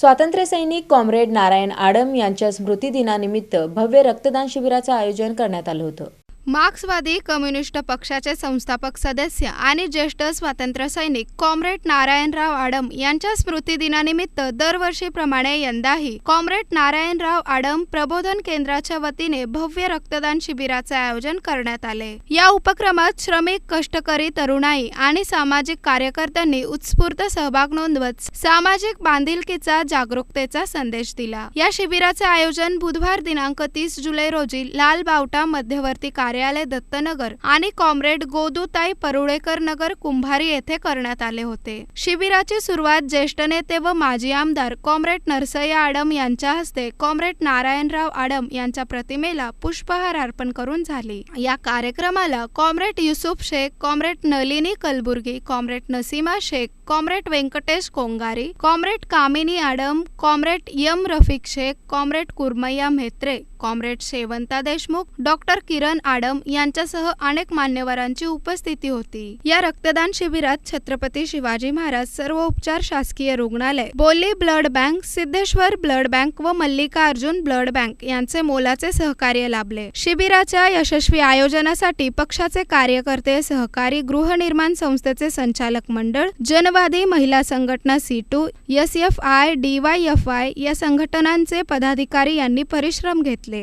स्वातंत्र्यसैनिक कॉम्रेड नारायण आडम यांच्या स्मृतिदिनानिमित्त भव्य रक्तदान शिबिराचं आयोजन करण्यात आलं होतं. मार्क्सवादी कम्युनिस्ट पक्षाचे संस्थापक सदस्य आणि ज्येष्ठ स्वातंत्र्य सैनिक कॉम्रेड नारायणराव आडम यांच्या स्मृतिदिनानिमित्त दरवर्षीप्रमाणे यंदाही कॉम्रेड नारायणराव आडम प्रबोधन केंद्राच्या वतीने भव्य रक्तदान शिबिराचे आयोजन करण्यात आले. या उपक्रमात श्रमिक कष्टकरी तरुणाई आणि सामाजिक कार्यकर्त्यांनी उत्स्फूर्त सहभाग नोंदवत सामाजिक बांधिलकीचा जागरूकतेचा संदेश दिला. या शिबिराचे आयोजन बुधवार दिनांक तीस जुलै रोजी लाल बावटा मध्यवर्ती कार्यालय दत्तनगर आणि कॉम्रेड गोदूताई परुळेकर नगर कुंभारी येथे करण्यात आले होते. शिबिराची सुरुवात ज्येष्ठ नेते व माजी आमदार कॉम्रेड नरसय्या आडम यांच्या हस्ते कॉम्रेड नारायणराव आडम यांच्या प्रतिमेला पुष्पहार अर्पण करून झाली. या कार्यक्रमाला comrade Yusuf Shaikh comrade Nalini Kalburgi comrade Nasima Shaikh comrade Venkatesh Kongari comrade Kamini Adam comrade M Rafiq Shaikh comrade Kurmayya Mhetre comrade Shevanta Deshmukh doctor Kiran Adam यांच्यासह अनेक मान्यवरांची उपस्थिती होती. या रक्तदान शिबिरात छत्रपती शिवाजी महाराज सर्व उपचार शासकीय रुग्णालय बोली blood bank Siddheshwar blood bank व मल्लिकार्जुन ब्लड बँक यांचे मोलाचे सहकार्य लाभले. शिबिराच्या यशस्वी आयोजनासाठी पक्षाचे कार्यकर्ते सहकारी गृहनिर्माण संस्थेचे संचालक मंडळ जनवादी महिला संघटना CITU S F I D Y F I या संघटनांचे पदाधिकारी यांनी परिश्रम घेतले.